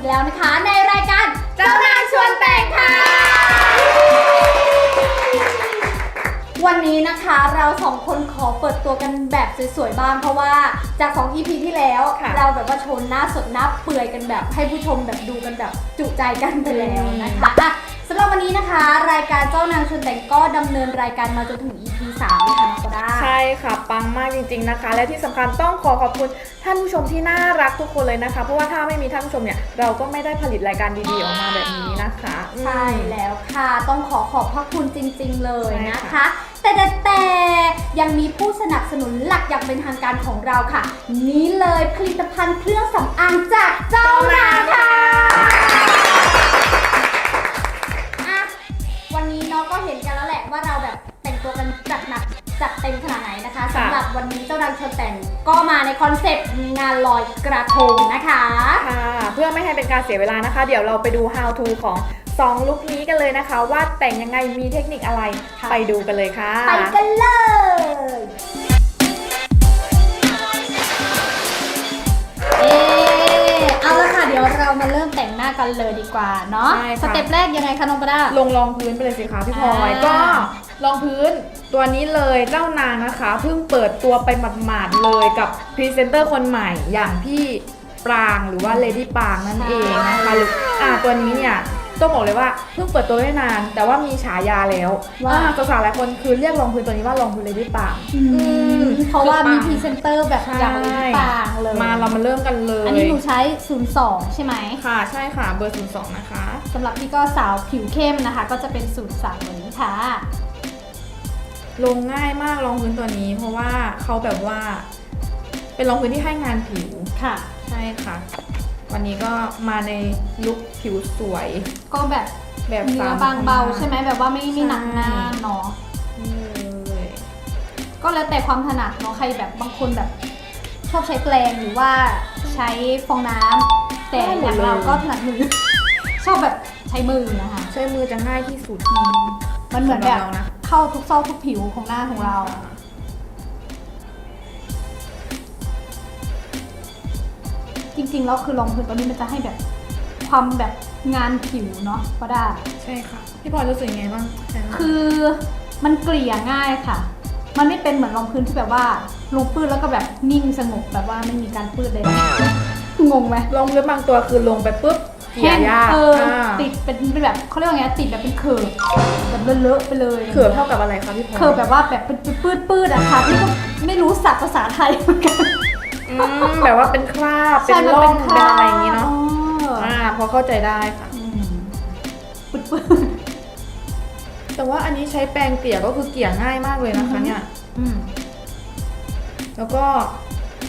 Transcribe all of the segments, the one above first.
อีกแล้วนะคะ ในรายการเจ้านางชวนแต่งค่ะ วันนี้นะคะเราสองคนขอเปิดตัวกันแบบสวยๆบ้างเพราะว่าจาก2 EP ที่แล้ว ค่ะ เราแบบว่าโชว์หน้าสดหน้าเปื่อยกันแบบให้ผู้ชมแบบดูกันแบบจุใจกันไปแล้วนะคะอะ สำหรับวันนี้นะคะ รายการเจ้านางชวนแต่งก็ดำเนินรายการมาจนถึง EP 3เลยค่ะน้องก็ได้ใช่ค่ะ ปังมากจริงๆนะคะ และที่สำคัญต้องขอขอบคุณท่านผู้ชมที่น่ารักทุกคนเลยนะคะ เพราะว่าถ้าไม่มีท่านผู้ชมเนี่ย เราก็ไม่ได้ผลิตรายการดีๆออกมาแบบนี้นะคะอืม ใช่แล้วค่ะ ต้องขอขอบพระคุณจริง ๆ เลยใช่นะค่ะคะแต่แต่แต่ยังมีผู้สนับสนุนหลักอย่างเป็นทางการของเราค่ะ นี้เลยผลิตภัณฑ์เครื่องสำอางจากเจ้านางค่ะ จัดเต็มขนาดไหนนะคะสำหรับวันนี้เจ้านางชวนแต่งก็มาในคอนเซปต์งานลอยกระทงนะคะค่ะเพื่อไม่ให้เป็นการเสียเวลานะคะ เดี๋ยวเราไปดู how to ของ2ลุคนี้กันเลยนะคะ ว่าแต่งยังไงมีเทคนิคอะไรค่ะไปดูกันเลยค่ะ ไปกันเลยเออเอาละค่ะเดี๋ยวเรามาเริ่มแต่งหน้ากันเลยดีกว่าเนาะใช่สค่ะเต็ปแรกยังไงคะน้องปะด้าลงรองพื้นไปเลยสิคะพี่พลอยอ่า ก็ รองพื้นตัวนี้เลยเจ้านางนะคะเพิ่งเปิดตัวไปหมาดๆเลยกับพรีเซนเตอร์คนใหม่อย่างพี่ปรางหรือว่าเลดี้ปรางนั่นเองนะคะหรืออ่าตัวนี้เนี่ยต้องบอกเลยว่าเพิ่งเปิดตัวไม่นาน แต่ว่ามีฉายาแล้วว่าอ่สาวๆหลายคนคือเรียกรองพื้นตัวนี้ว่ารองพื้นเลดี้ปรางอืมเพราะว่ามีพรีเซนเตอร์แบบใช่อย่างลิปปางเลยมาเรามาเริ่มกันเลย อันนี้หนูใช้ 02 ใช่ไหมค่ะ ใช่ค่ะเบอร์ศูนย์สองนะคะสำหรับพี่ก็สาวผิวเข้มนะคะ ก็จะเป็น 03แบบนี้ค่ะ ลงง่ายมากรองพื้นตัวนี้ เพราะว่าเขาแบบว่า เป็นรองพื้นที่ให้งานผิว ค่ะ ใช่ค่ะ วันนี้ก็มาในลุคผิวสวย ก็แบบแบบเนื้อบางเบาใช่ไหมแบบว่าไม่ไม่หนักหน้าเนาะนี่เลยก็แล้วแต่ความถนัดเนาะใครแบบบางคนแบบ ชอบใช้แปรงหรือว่าใช้ฟองน้ำแต่อย่างเราก็ถนัดมือ ชอบแบบใช้มือนะคะ ใช้มือจะง่ายที่สุดมันเหมือนแบบสำหรับ เรานะเข้าทุกซอกทุกผิวของหน้าของเรา จริงๆแล้วคือรองพื้นตัวนี้มันจะให้แบบความแบบงานผิวเนาะก็ได้ ใช่ค่ะ พี่พลอยรู้สึกยังไงบ้างใช่ไหมคือมันเกลี่ยง่ายค่ะ มันไม่เป็นเหมือนรองพื้นที่แบบว่าลงปื้ดแล้วก็แบบนิ่งสงบแบบว่าไม่มีการปื้ดเลย งงไหมรองพื้นบางตัวคือลงไปปุ๊บ เกลี่ยยากเอออ่าติดเป็นเป็นแบบเขาเรียกว่าไงติดแบบเป็นเขิบแบบเลอะๆไปเลยเขือบเท่ากับอะไรคะพี่พลอยเขิบแบบว่าแบบเป็นปื้ดปื้ดๆอะค่ะพี่ก็ไม่รู้ศัพท์ภาษาไทยเหมือนกันอืมแบบว่าเป็นคราบเป็นใช่มันร่องคเป็นราบอะไรอย่างนี้เนาะอ๋ออ่าพอเข้าใจได้ค่ะ อืมปื้ดปื้ดแต่ว่าอันนี้ใช้แปรงเกลี่ยก็คือเกลี่ยง่ายมากเลยนะคะอือฮึเนี่ยอืม แล้วก็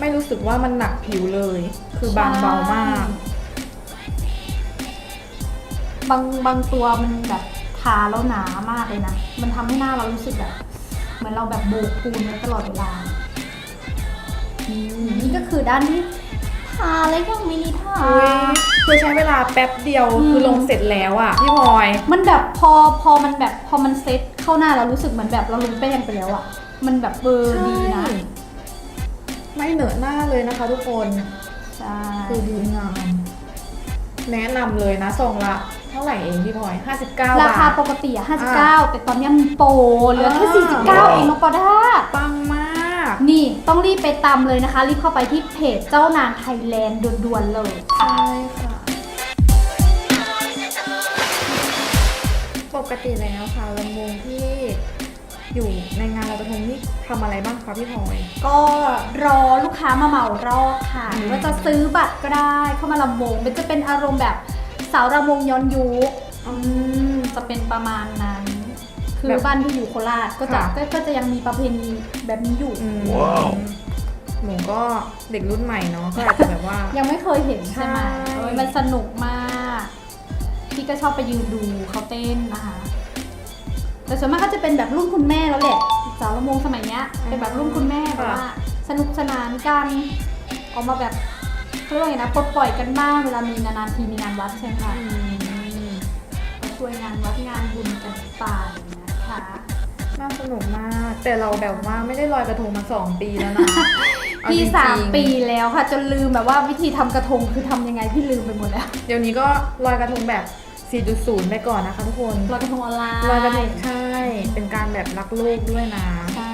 ไม่รู้สึกว่ามันหนักผิวเลย คือบางเบามาก บางบางตัวมันแบบทาแล้วหนามากเลยนะ มันทำให้หน้าเรารู้สึกแบบ เหมือนเราแบบโบกปูนไว้ตลอดเวลาอืมนี่ก็คือด้านที่ทาแล้วยังไม่ได้ทาอุ๊ยคือใช้เวลาแป๊บเดียวอืมคือลงเสร็จแล้วอะพี่พลอย มันแบบพอพอมันแบบพอมันเซ็ตเข้าหน้าเรารู้สึกเหมือนแบบเราลงแป้งไปแล้วอะมันแบบเบอร์ดีนะใช่ไม่เหนอะหน้าเลยนะคะทุกคน ใช่คือดีงามแนะนำเลยนะซองละเท่าไหร่เองพี่พลอย59 บาทราคาปกติอะ59 แต่ตอนนี้มันโปรเหลือแค่อ่า49 เองน้องปอด้า ปังมาก นี่ต้องรีบไปตามเลยนะคะ รีบเข้าไปที่เพจเจ้านางไทยแลนด์ด่วนๆเลยค่ะ ใช่ค่ะ ปกติแล้วค่ะลำวงที่อยู่ในงานลอยกระทงนี่ทำอะไรบ้างคะพี่พลอย ก็รอลูกค้ามาเหมารอบค่ะอืมหรือว่าจะซื้อบัตรก็ได้เข้ามาลำวง มันจะเป็นอารมณ์แบบ สาวรำวงย้อนยุคอืมจะเป็นประมาณนั้น คือบ้านที่อยู่โคราชก็จะค่ะ ก็ก็จะยังมีประเพณีแบบนี้อยู่ อืมว้าว หนูก็เด็กรุ่นใหม่เนาะก็อาจจะแบบว่า ยังไม่เคยเห็นใช่ไหมใช่ เออมันสนุกมาก พี่ก็ชอบไปยืนดูเขาเต้นนะคะ แต่ส่วนมากก็จะเป็นแบบรุ่นคุณแม่แล้วแหละสาวละมงสมัยเนี้ย เป็นแบบรุ่นคุณแม่แบบว่า สนุกสนานกันออกมาแบบ เขาเรียกว่าไงนะปลดปล่อยกันบ้างเวลามีนานๆทีมีงานวัดใช่ไหมคะอืมมาช่วยงานวัดงานบุญกันไปนะคะน่าสนุกมาก แต่เราแบบว่าไม่ได้ลอยกระทงมาสองปีแล้วนะเอาพี่จริงๆสามปีแล้วค่ะจนลืมแบบว่าวิธีทำกระทงคือทำยังไงพี่ลืมไปหมดแล้วเดี๋ยวนี้ก็ลอยกระทงแบบ 4.0 ไปก่อนนะคะทุกคนลอยกระทงออนไลน์ลอยกระทงใช่ เป็นการแบบรักโลกด้วยนะ ใช่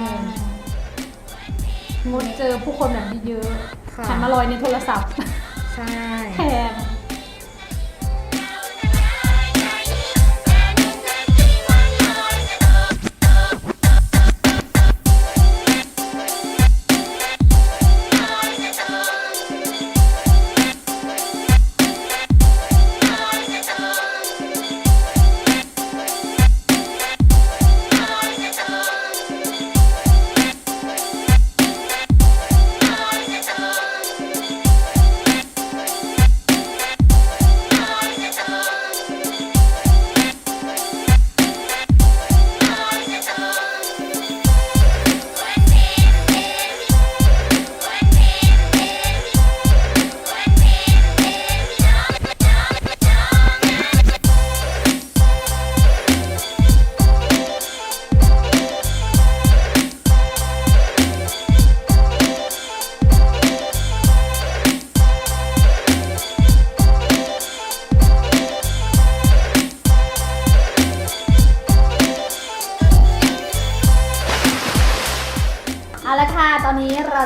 งดเจอผู้คนแบบนี้เยอะ ค่ะหันมาลอยในโทรศัพท์ใช่แทน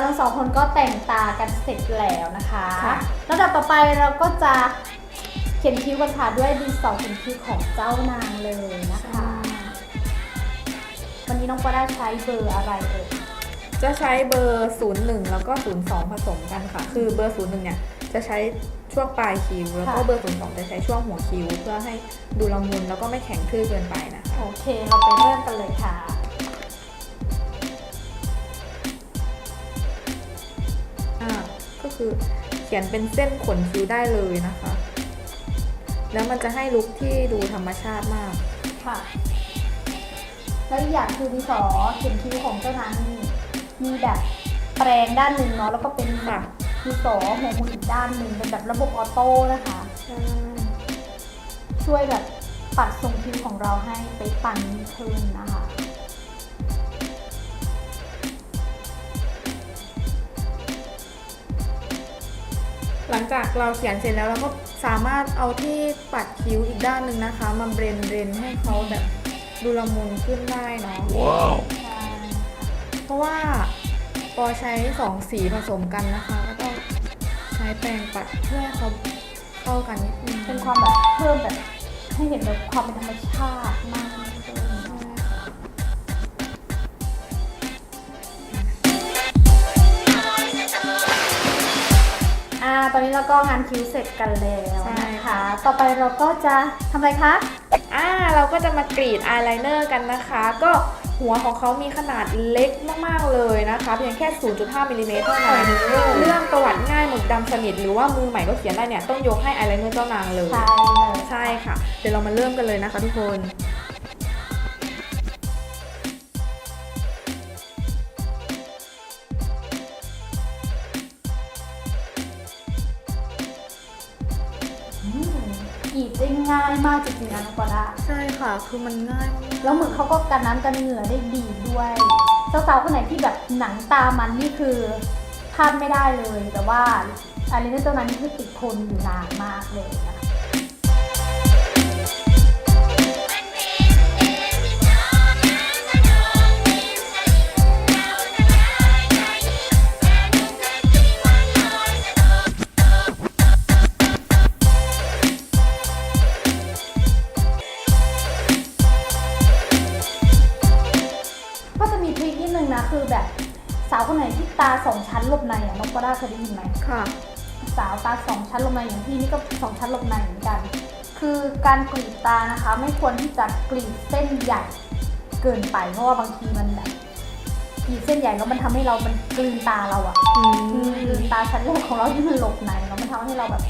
ทั้งสองคนก็แต่งตากันเสร็จแล้วนะคะค่ะลำดับต่อไปเราก็จะเขียนคิ้วกันค่ะด้วยดินสอเขียนคิ้วของเจ้านางเลยนะคะ วันนี้น้องปอได้ใช้เบอร์อะไรเอ่ยจะใช้เบอร์ 01 แล้วก็ 02 ผสมกันค่ะ คือเบอร์ 01 เนี่ย จะใช้ช่วงปลายคิ้ว แล้วก็เบอร์ 02 จะใช้ช่วงหัวคิ้ว เพื่อให้ดูละมุนแล้วก็ไม่แข็งทื่อเกินไปนะคะ โอเค เราไปเริ่มกันเลยค่ะ คือเขียนเป็นเส้นขนคิ้วได้เลยนะคะ แล้วมันจะให้ลุคที่ดูธรรมชาติมาก ค่ะ แล้วอีกอย่างคือดินสอเขียนคิ้วของเจ้านางนี่มีแบบแปรงด้านหนึ่งเนาะแล้วก็เป็นค่ะดินสอหัวหมุนอีกด้านหนึ่งเป็นแบบระบบออโต้นะคะใช่ช่วยแบบปัดทรงคิ้วของเราให้ไปดปังยิ่งขึ้นนะคะ หลังจากเราเขียนเสร็จแล้วเราก็สามารถเอาที่ปัดคิ้วอีกด้านหนึ่งนะคะมาเบรนเบรนให้เขาแบบดูละมุนขึ้นได้เนาะใช่เพราะว่าพอใช้สองสีผสมกันนะคะก็ต้องใช้แปรงปัดเพื่อให้เขาเข้ากันนิดนึงเป็นความแบบเพิ่มแบบให้เห็นแบบความเป็นธรรมชาติมาก ตอนนี้เราก็งานคิ้วเสร็จกันแล้วนะคะ ต่อไปเราก็จะทำอะไรคะ อ่าเราก็จะมากรีดอายไลเนอร์กันนะคะ ก็หัวของเขามีขนาดเล็กมากๆเลยนะคะ เพียงแค่ 0.5มิลลิเมตรเท่านั้นเรื่องประวัติง่ายหมึกดำสนิทหรือว่ามือใหม่ก็เขียนได้เนี่ยต้องยกให้อายไลเนอร์เจ้านางเลย ใช่เลยใช่ค่ะ เดี๋ยวเรามาเริ่มกันเลยนะคะทุกคน มากจริงๆนะน้องปอดาใช่ค่ะ คือมันง่ายมากแล้วมือเขาก็กันน้ำกันเหงื่อได้ดีด้วยสาวๆคนไหนที่แบบหนังตามันนี่คือพลาดไม่ได้เลย แต่ว่าอะไรนี่ตัวนั้นนี่คือติดทนอยู่นานมากเลยนะคะ สาวคนไหนที่ตาสองชั้นหลบในอะน้องปอด้าเคยได้ยินไหมค่ะ สาวตาสองชั้นลงในอย่างพี่นี่ก็สองชั้นลงในเหมือนกัน คือการกรีดตานะคะ ไม่ควรที่จะกรีดเส้นใหญ่เกินไปเพราะว่าบางทีมันแบบกรีดเส้นใหญ่แล้วมันทำให้เรา มันกลืนตาเราอะอืกลืนตาชั้นแรกของเราที่มันหลบในเนาะมันทำให้เราแบบ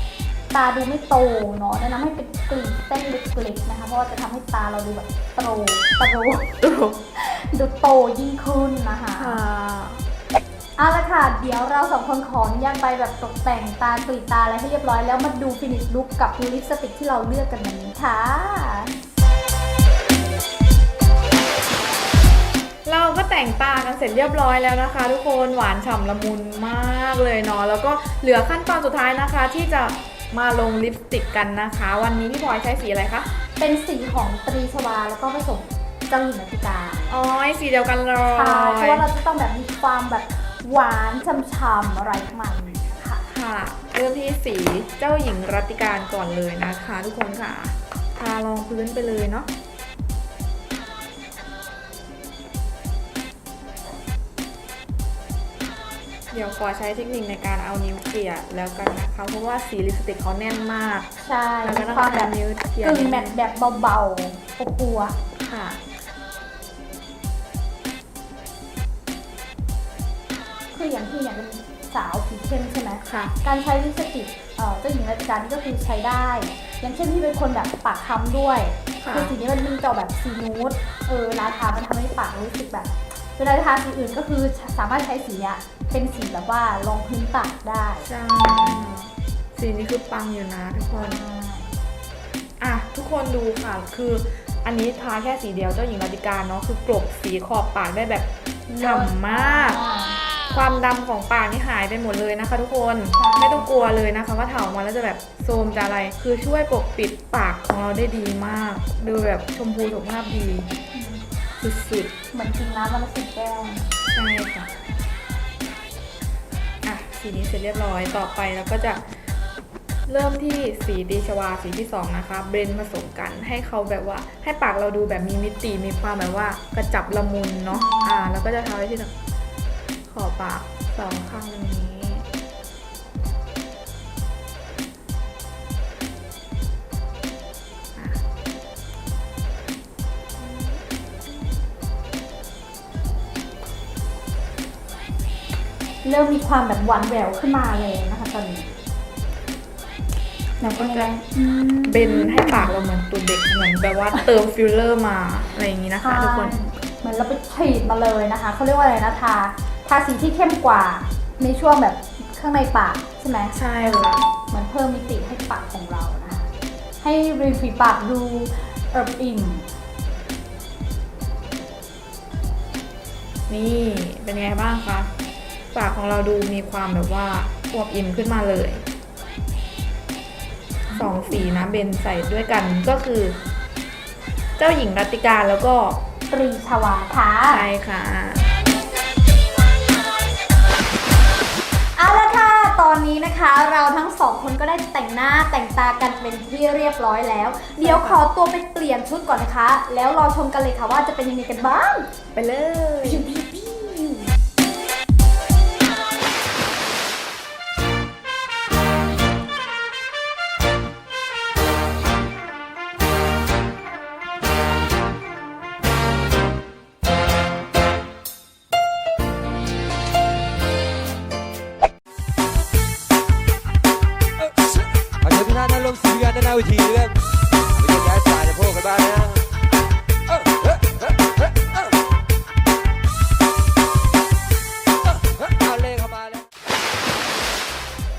ตาดูไม่โตเนาะแนะนำให้เป็นกรีดเส้นเล็กๆนะคะ เพราะว่าจะทำให้ตาเราดูแบบโตโตดูโตยิ่งขึ้นนะคะค่ะ เอาละค่ะ เดี๋ยวเราสองคนขออนุญาตไปแบบตกแต่งตากรีดตาอะไรให้เรียบร้อยแล้วมาดูฟินิชลุคกับลิปสติกที่เราเลือกกันวันนี้ค่ะ เราก็แต่งตากันเสร็จเรียบร้อยแล้วนะคะ ทุกคนหวานฉ่ำละมุนมากเลยเนาะแล้วก็เหลือขั้นตอนสุดท้ายนะคะ ที่จะมาลงลิปสติกกันนะคะ วันนี้พี่พลอยใช้สีอะไรคะเป็นสีของตรีชวาแล้วก็ผสมเจ้าหญิงนาฬิกาอ๋อสีเดียวกันเลใช่เพยราะว่าเราจะต้องแบบมีความแบบ หวานช่ำๆอะไรประมาณนี้ค่ะค่ะเริ่มที่สีเจ้าหญิงรัตติการก่อนเลยนะคะ ทุกคนค่ะทารองพื้นไปเลยเนาะเดี๋ยวขอใช้เทคนิคในการเอานิ้วเกลี่ยแล้วกันนะคะ เพราะว่าสีลิปสติกเขาแน่นมาก ใช่แล้วก็มีต้องความแบการบนิ้วเกลี่ยกึ่งแมทแบบเบาๆอบปัวค่ะ ออย่างที่เนี่ยเป็นสาวผิวเข้มใช่ไหมค่ะ การใช้ลิปสติกเอ่อเจ้าหญิงราชการนี่ก็คือใช้ได้ อย่างเช่นที่เป็นคนแบบปากค้ำด้วยค่ะ คือสีนี้มันมีจะออกแบบสีนูดเออเวลาทามันทำให้ปากรู้สึกแบบ เวลาทาสีอื่นก็คือสามารถใช้สีเนี้ยเป็นสีแบบว่ารองพื้นปากได้ใช่สีนี้คือปังอยู่นะทุกคน อะทุกคนดูค่ะ คืออันนี้ทาแค่สีเดียวเจ้าหญิงรัตติการเนาะคือกลบสีขอบปากได้แบบฉ่ำมาก ความดำของปากนี่หายไปหมดเลยนะคะ ทุกคนใช่ไม่ต้องกลัวเลยนะคะ ว่าถาออกมาแล้วจะแบบโซมจะอะไร คือช่วยปกปิดปากของเราได้ดีมาก ดูแบบชมพูสุขภาพดีสุดเหมือนกินน้ำวันละสิบแก้วๆใช่ค่ะ อะ สีนี้เสร็จเรียบร้อย ต่อไปเราก็จะเริ่มที่สีตีชวาสีที่สองนะคะ เบรนผสมกันให้เขาแบบว่า ให้ปากเราดูแบบมีมิติ มีความแบบว่ากระจับละมุนเนาะ อ่า แล้วก็จะทาไว้ที่ ขอบปากสองข้างตรงนี้ เริ่มมีความแบบหวานแหววขึ้นมาเลยนะคะตอนนี้แล้วก็จะเบนให้ปากเราเหมือนตัวเด็กเหมือนแบบว่าเติมฟิลเลอร์มาอะไรอย่างนี้นะคะทุกคน เหมือนเราไปฉีดมาเลยนะคะเขาเรียกว่าอะไรนะทา ทาสีที่เข้มกว่าในช่วงแบบข้างในปากใช่ไหมใช่ค่ะเหมือนเพิ่มมิติให้ปากของเรานะคะให้ริมฝีปากดูเอิบอิ่มนี่เป็นไงบ้างคะปากของเราดูมีความแบบว่าอวบอิ่มขึ้นมาเลยสองสีนะเบนใส่ด้วยกันก็คือ เจ้าหญิงรัตติการแล้วก็ตรีชวาค่ะ ใช่ค่ะ เราทั้งสองคนก็ได้แต่งหน้าแต่งตากันเป็นที่เรียบร้อยแล้ว เดี๋ยวขอตัวไปเปลี่ยนชุดก่อนนะคะ แล้วรอชมกันเลยค่ะว่าจะเป็นยังไงกันบ้าง ไปเลยานหน้าเวทีด้วยไม่ต้องย้ายสายจะพวกกันบ้างนะเอ้าเฮ้ยเฮ้ยเฮ้ยเอ้าเอ้าเฮ้ยเอาเลขเข้ามาแล้ว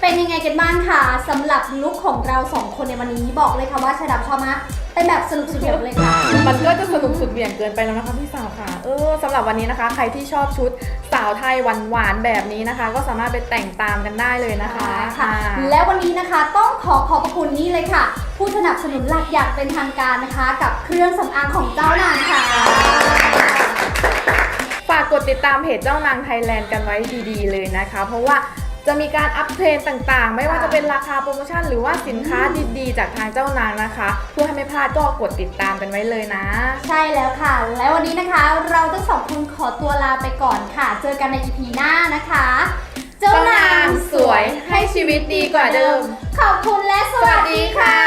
เป็นยังไงกันบ้างคะสำหรับลุคของเราสองคนในวันนี้บอกเลยค่ะว่าชาดับชอบมาก เป็นแบบสนุกสุดเดี่ยวเลยค่ะ มันก็จะสนุกสุดเหวี่ยงเกินไปแล้วนะคะพี่สาวค่ะ เออสำหรับวันนี้นะคะ ใครที่ชอบชุดสาวไทยหวานๆแบบนี้นะคะ ก็สามารถไปแต่งตามกันได้เลยนะคะค่ะ แล้ววันนี้นะคะต้องขอขอบพระคุณนี่เลยค่ะ ผู้สนับสนุนหลักอย่างเป็นทางการนะคะ กับเครื่องสำอางของเจ้านางค่ะ ฝากกดติดตามเพจเจ้านางไทยแลนด์กันไว้ดีๆเลยนะคะ เพราะว่า จะมีการอัปเทรนด์ต่างๆ ไม่ว่าจะเป็นราคาโปรโมชั่น หรือว่าสินค้าดีๆ จากทางเจ้านางนะคะ เพื่อให้ไม่พลาดก็กดติดตามกันไว้เลยนะ ใช่แล้วค่ะ แล้ววันนี้นะคะ เราทั้งสองคนขอตัวลาไปก่อนค่ะ เจอกันใน EP หน้านะคะ เจ้านางสวยให้ชีวิตดีกว่าเดิม ขอบคุณและสวัสดีค่ะ